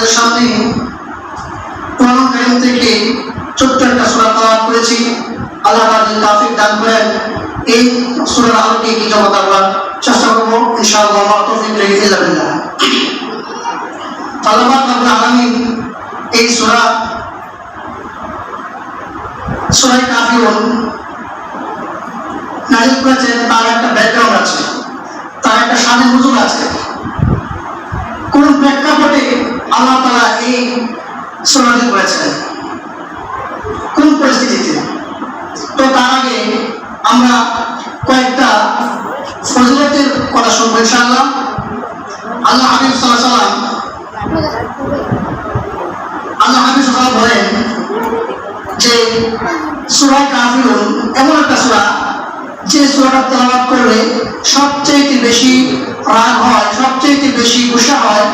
আপনাদের সামনে কোরআন কারিম থেকে ছোট্ট একটা সূরা তেলাওয়াত করেছি। আল্লাহ তাআলা যদি তৌফিক দান করেন। এই সূরার আলোকে কি জমা দেওয়ার চেষ্টা করব? ইনশাআল্লাহ আমার তৌফিক রেখে যাবেন না আল্লাহ পাক রব্বুল আলামিন এই সূরা সূরা কাফিরুন নাজিল করেছেন, তার একটা ব্যাকগ্রাউন্ড আছে তার একটা স্বামী হুজুর আছে কোন প্রেক্ষাপটে আল্লাহ তালা এই সোনাটি করেছেন কোন পরিস্থিতিতে তো তার আগে আমরা কয়েকটা ফজিলতের কথা শুনব ইনশাআল্লাহ। আল্লাহ হাবিব সাল্লাম আল্লাহ হাবিব সাল্লাম বলেন যে সুরা কাফিরুন এমন একটা সুরা যে সুরাটা তেলাওয়াত করলে সবচেয়ে বেশি রাগ হয় সবচেয়ে বেশি গুসা হয়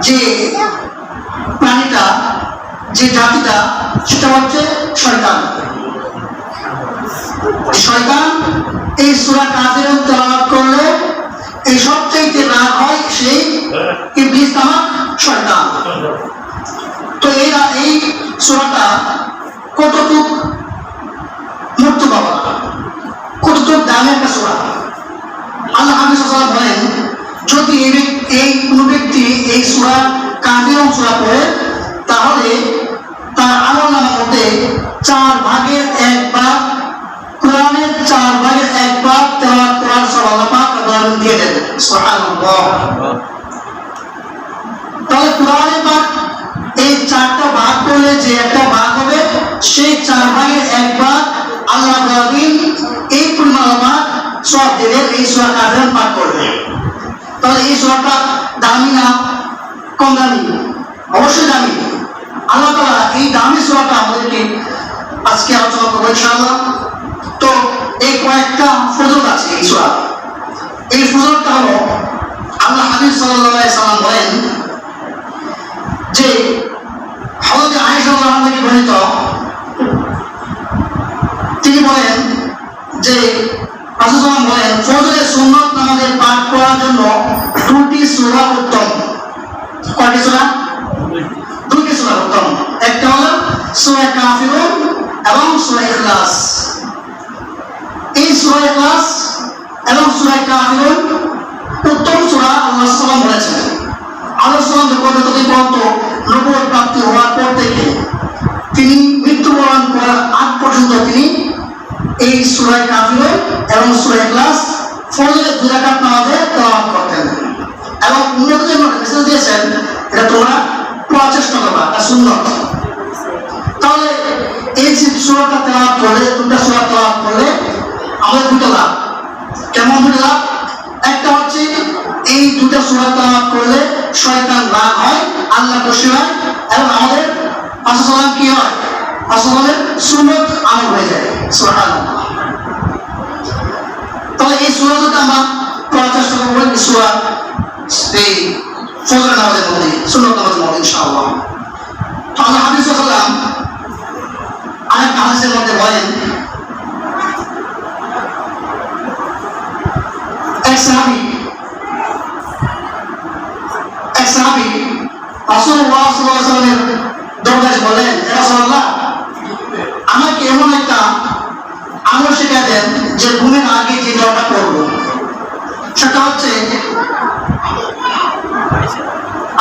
যে প্রাণীটা যে জাতিটা সেটা হচ্ছে শয়তান। শয়তান এই সুরা কাফিরুন তেলাওয়াত করলে এই সবচেয়ে রাগ হয় সেই ইবলিস নামক শয়তান। তো এই এই সুরাটা কতটুক মূর্ত বাবা কতটুক দামি একটা সুরা? আল্লাহ হাফিজ বলেন, যদি এই কোনো ব্যক্তি এই সুরা কাফিরুন সুরা পড়ে চার ভাগের এক ভাগ, কোরআনের চার ভাগের এক ভাগ, তেলাওয়াত করার সব আল্লাহ পাক রব্বুল দিয়ে দেন। সুবহানাল্লাহ। তাহলে কোরআনে পাক এই চারটা ভাগ করলে যে একটা ভাগ হবে, সেই চার ভাগের এক ভাগ আল্লাহ রাব্বিল এই আমার সব দিনের এই সূরা কাফিরুন পাঠ করবে। তাহলে এই সূরাটা দামি না কম দামি? অবশ্যই দামি। আল্লাহ এই দামি সূরাটা আমাদেরকে আজকে আলোচনা করব ইনশাআল্লাহ। তো এই কয়েকটা ফজল আছে এই সূরা। এই ফজলটা হলো, আল্লাহ হাবিব আলাইহি সাল্লাম বলেন যে হজরত আয়েশা থেকে তিনি বলেন যে রাসূলুল্লাহ বলেন ফজরের সুন্নত নামাজের পাঠ করার জন্য দুটি সূরা উত্তম। কয়টি সূরা? দুটি সূরা উত্তম। একটা হলো সূরা কাফিরুন এবং সূরা ইখলাস। এই সূরা ইখলাস এবং সূরা কাফিরুন উত্তম সূরা আল্লাহ সাল্লাম বলেছেন। আল্লাহ সাল্লাম যখন যতদিন পর্যন্ত নবুয়ত প্রাপ্তি হওয়ার পর থেকে তিনি মৃত্যুবরণ করার আগ পর্যন্ত তিনি এই সূরা কাফিরুন এবং সূরা ইখলাস ফজরের দুই রাকাত নামাজে তেলাওয়াত করতেন। এবং উন্নত মেসেজ দিয়েছেন সূরাটা তেলাওয়াত করলে, দুটা সূরা তেলাওয়াত করলে আমাদের দুটো লাভ। কেমন দুটো লাভ? একটা হচ্ছে এই দুটো সূরা তেলাওয়াত করলে শয়তান রাগ হয়, আল্লাহ খুশি হয়, এবং আমাদের আসসালাম কি হয়? আসসালামের সুন্নত আমল হয়ে যায়। সুবহানাল্লাহ। তাহলে এই সূরা যদি আমরা পড়ার চেষ্টা করব এই সূরা, এই ফজর নামাজের মধ্যে, সুন্নত নামাজের মধ্যে, ইনশাআল্লাহ। তো আল্লাহ হাবিব সাল্লাম আরেক হাদিসের মধ্যে বলেন, এক সাহাবী এক সাহাবী রাসূলুল্লাহ সাল্লাল্লাহু আলাইহি ওয়াসাল্লামের দরবারে বলেন রাসূলুল্লাহ, আমাকে এমন একটা আমল শেখা দেন যে ঘুমের আগে যে দরটা করব। সেটা হচ্ছে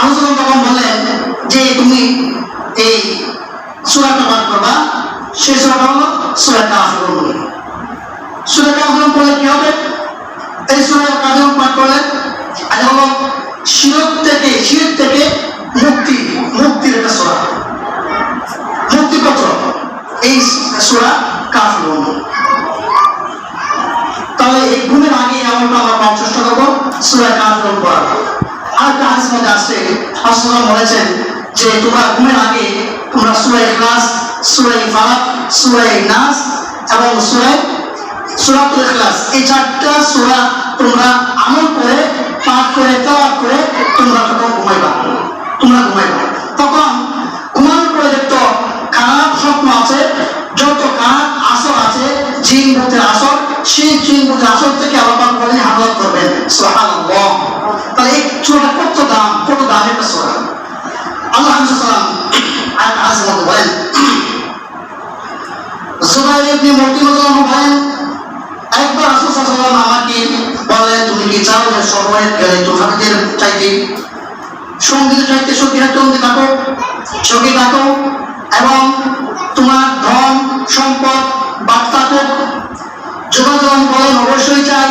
আলোচনা তখন বললেন যে, তুমি এই সুরাটা পাঠ করবা সেই সুরাটা হলো সুরা কাফিরুন সুরা কাফিরুন কি হবে এই সুরা কাফিরুন পাঠ করলে থেকে শিরক থেকে মুক্তি, মুক্তির একটা সুরা। মুক্তিপত্র এই সুরা কাফিরুন তাহলে এই ঘুমের আগে আমলটা আমরা পাওয়ার চেষ্টা করব, সুরা কাফিরুন পড়া আর একটা হাদিস মধ্যে আসছে রাসূলুল্লাহ বলেছেন যে তোমরা ঘুমের আগে তোমরা সূরা ইখলাস সূরা ফালাক সূরা নাস এবং সূরা সূরাতুল ইখলাস। এই চারটা সূরা তোমরা আমল করে, পাঠ করে, তেলাওয়াত করে তোমরা তখন ঘুমাইবা। তোমরা ঘুমাইবা। তখন ঘুমানোর পরে দেখতো খারাপ স্বপ্ন আছে, যত খারাপ আসর আছে, জিন ভূতের আসর, সেই জিন ভূতের আসর থেকে আল্লাহ বলে হাফাজত করবেন। সুবহানাল্লাহ। তাহলে এই সূরাটা কত দাম কত দাম একটা সূরা? আল্লাহ আনাসের মধ্যে বলেন জুবাইর ইবনে রাদিয়াল্লাহু বলেন একবার রাসূল আমাকে বলে, তুমি কি চাও যে সবাই গেলে চাইতে? সংগীত চাইতে সঙ্গীরা চলতে থাকো সঙ্গী থাকো, এবং তোমার ধন, সম্পদ বার্তা যোগাযোগ করেন অবশ্যই চাই।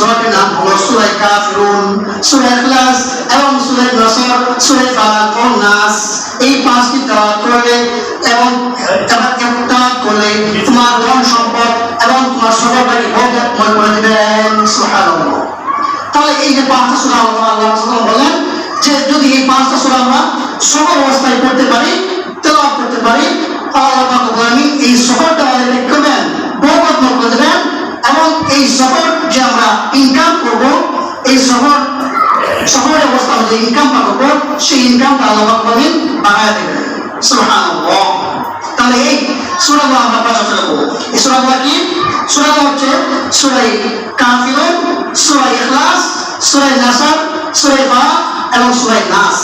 সূরাটির নাম হলো সূরা কাফিরুন সূরা ইখলাস এবং সূরা নাসর সূরা ফালাক ও নাস। এই পাঁচটি তেলাওয়াত করলে এবং একটা করলে তোমার ধন সম্পদ এবং তোমার সফলতাকে বরকতময় করে দিবেন তাহলে এই যে পাঁচটা সূরা আল্লাহ আল্লাহ রাসূল বলেন যে যদি এই পাঁচটা সূরা আমরা সফল অবস্থায় পড়তে পারি, তেলাওয়াত করতে পারি আল্লাহ পাক বলেন এই সফরটা আমাদের এই শহর শহরের অবস্থা হচ্ছে ইনকাম পাবো সেই ইনকামটা আল্লাহ বলেন বাড়ায় দেবে সুবহানাল্লাহ। তাহলে এই সূরাগুলো আমরা সূরা পড়ব এই সূরাগুলো কি? সূরাগুলো হচ্ছে সুরাই কাফিরুন, সুরাই ইখলাস, সুরাই নাসার, সুরাই বা এবং সুরাই নাস।